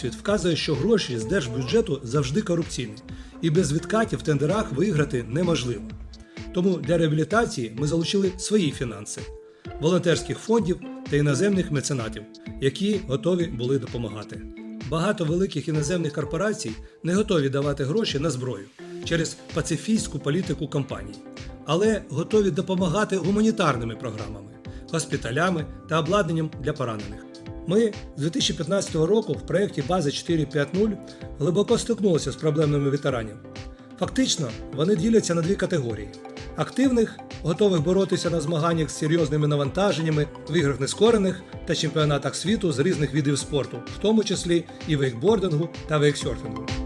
досвід вказує, що гроші з держбюджету завжди корупційні, і без відкатів в тендерах виграти неможливо. Тому для реабілітації ми залучили свої фінанси волонтерських фондів та іноземних меценатів, які готові були допомагати. Багато великих іноземних корпорацій не готові давати гроші на зброю через пацифістську політику компаній, але готові допомагати гуманітарними програмами, госпіталями та обладнанням для поранених. Ми з 2015 року в проєкті бази 4.5.0 глибоко стикнулися з проблемами ветеранів. Фактично, вони діляться на дві категорії: активних, готових боротися на змаганнях з серйозними навантаженнями в іграх нескорених та чемпіонатах світу з різних видів спорту, в тому числі і вейкбордингу та вейксерфінгу.